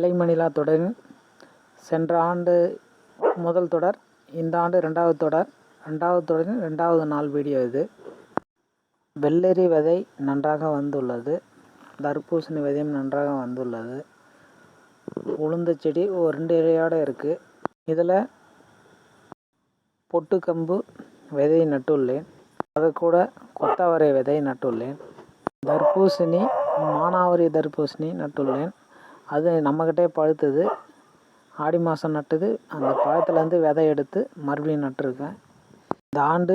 வெள்ளை மணிலா தொடரின் சென்ற ஆண்டு முதல் தொடர் இந்த ஆண்டு ரெண்டாவது தொடர் ரெண்டாவது தொடரின் ரெண்டாவது நாள் வீடியோ இது. வெள்ளரி விதை நன்றாக வந்துள்ளது. தர்பூசணி விதையும் நன்றாக வந்துள்ளது. உளுந்த செடி ஒரு ரெண்டு இலையோடு இருக்குது இதில் பொட்டுக்கம்பு விதை நட்டுள்ளேன். அது கூட கொத்தவரை விதை நட்டுள்ளேன். தர்பூசணி மானாவரி தர்பூசணி நட்டுள்ளேன். அது நம்மக்கிட்டே பழுத்தது. ஆடி மாதம் நட்டது. அந்த பழத்துலேருந்து விதை எடுத்து மறுபடியும் நட்டிருக்கேன். இந்த ஆண்டு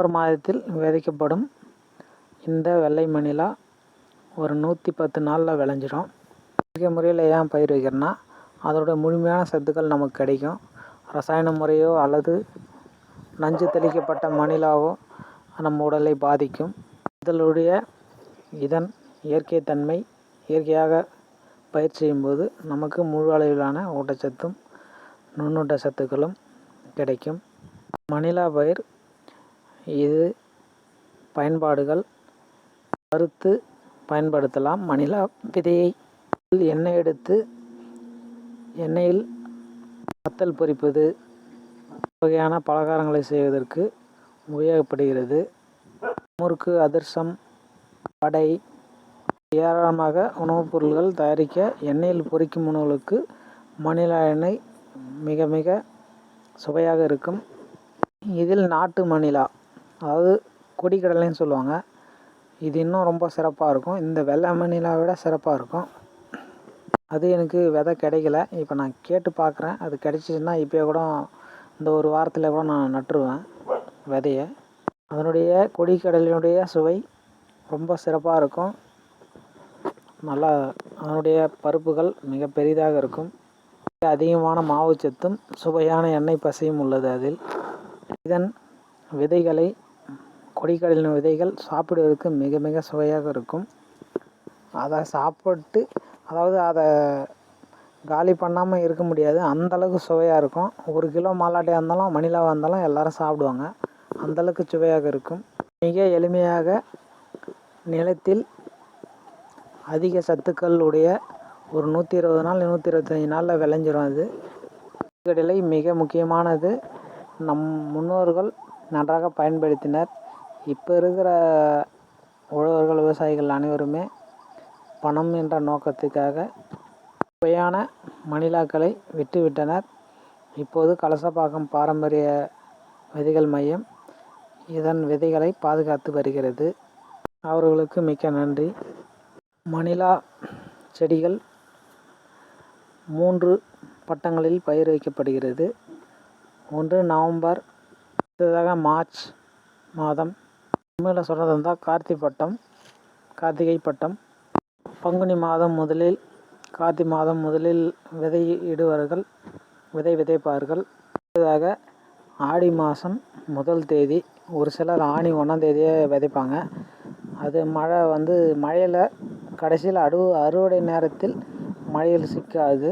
ஒரு மாதத்தில் விதைக்கப்படும் இந்த வெள்ளை மணிலா ஒரு நூற்றி பத்து நாளில் விளைஞ்சிரும் இயற்கை முறையில் ஏன் பயிர் வைக்கிறேன்னா அதோட முழுமையான சத்துக்கள் நமக்கு கிடைக்கும். ரசாயன முறையோ அல்லது நஞ்சு தெளிக்கப்பட்ட மணிலாவோ நம்ம உடலை பாதிக்கும். இதனுடைய இதன் இயற்கை தன்மை இயற்கையாக பயிர் செய்யும்போது நமக்கு முழு அளவிலான ஊட்டச்சத்தும் நுண்ணூட்ட சத்துக்களும் கிடைக்கும். மணிலா பயிர் இது பயன்பாடுகள். வறுத்து பயன்படுத்தலாம். மணிலா விதையை எண்ணெய் எடுத்து எண்ணெயில் வத்தல் பொரிப்பது வகையான பலகாரங்களை செய்வதற்கு உபயோகப்படுகிறது. முறுக்கு அதிர்சம் வடை ஏராளமாக உணவுப் பொருள்கள் தயாரிக்க எண்ணெயில் பொரிக்கும் உணவுகளுக்கு மணிலா எண்ணெய் மிக மிக சுவையாக இருக்கும். இதில் நாட்டு மணிலா அதாவது கொடிக்கடலைன்னு சொல்லுவாங்க. இது இன்னும் ரொம்ப சிறப்பாக இருக்கும். இந்த வெள்ளை மணிலா விட சிறப்பாக இருக்கும். அது எனக்கு விதை கிடைக்கல. இப்போ நான் கேட்டு பார்க்குறேன் அது கிடைச்சிச்சின்னா இப்போயே கூட இந்த ஒரு வாரத்தில் கூட நான் நட்டுருவேன் விதைய. அதனுடைய கொடிக்கடலினுடைய சுவை ரொம்ப சிறப்பாக இருக்கும். நல்லா அதனுடைய பருப்புகள் மிக பெரிதாக இருக்கும். அதிகமான மாவுச்சத்தும் சுவையான எண்ணெய் பசையும் உள்ளது அதில். இதன் விதைகளை கொடிக்கடலின் விதைகள் சாப்பிடுவதற்கு மிக மிக சுவையாக இருக்கும். அதை சாப்பிட்டு அதாவது அதை காலி பண்ணாமல் இருக்க முடியாது. அந்தளவுக்கு சுவையாக இருக்கும். ஒரு கிலோ மாலாட்டையாக இருந்தாலும் மணிலாவாக இருந்தாலும் எல்லோரும் சாப்பிடுவாங்க. அந்தளவுக்கு சுவையாக இருக்கும். மிக எளிமையாக நிலத்தில் அதிக சத்துக்கள் உடைய ஒரு நூற்றி இருபது நாள் நூற்றி இருபத்தஞ்சி நாளில் விளைஞ்சிரும் அது. கடலை மிக முக்கியமானது நம் முன்னோர்கள் நன்றாக பயன்படுத்தினர். இப்போ இருக்கிற உழவர்கள் விவசாயிகள் அனைவருமே பணம் என்ற நோக்கத்துக்காக சுவையான மணிலாக்களை விட்டுவிட்டனர் இப்போது கலசப்பாக்கம் பாரம்பரிய விதைகள் மையம் இதன் விதைகளை பாதுகாத்து வருகிறது. அவர்களுக்கு மிக்க நன்றி. மணிலா செடிகள் மூன்று பட்டங்களில் பயிர் வைக்கப்படுகிறது. ஒன்று நவம்பர் அடுத்ததாக மார்ச் மாதம். உண்மையில் சொல்கிறதா இருந்தால் கார்த்திகை பட்டம் கார்த்திகை பட்டம். பங்குனி மாதம் முதலில் கார்த்திகை மாதம் முதலில் விதை இடுவார்கள் விதை விதைப்பார்கள். அடுத்ததாக ஆடி மாதம் முதல் தேதி ஒரு சிலர் ஆணி ஒன்றாம் தேதியே விதைப்பாங்க. அது மழை வந்து மழையில் கடைசியில் அடு அறுவடை நேரத்தில் மழையில் சிக்காது.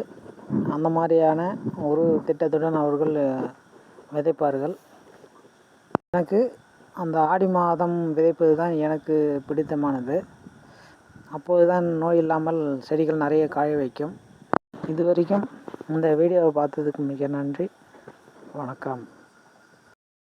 அந்த மாதிரியான ஒரு திட்டத்துடன் அவர்கள் விதைப்பார்கள். எனக்கு அந்த ஆடி மாதம் விதைப்பது தான் எனக்கு பிடித்தமானது. அப்போது தான் நோய் இல்லாமல் செடிகள் நிறைய காய வைக்கும். இது வரைக்கும் இந்த வீடியோவை பார்த்ததுக்கு மிக நன்றி. வணக்கம்.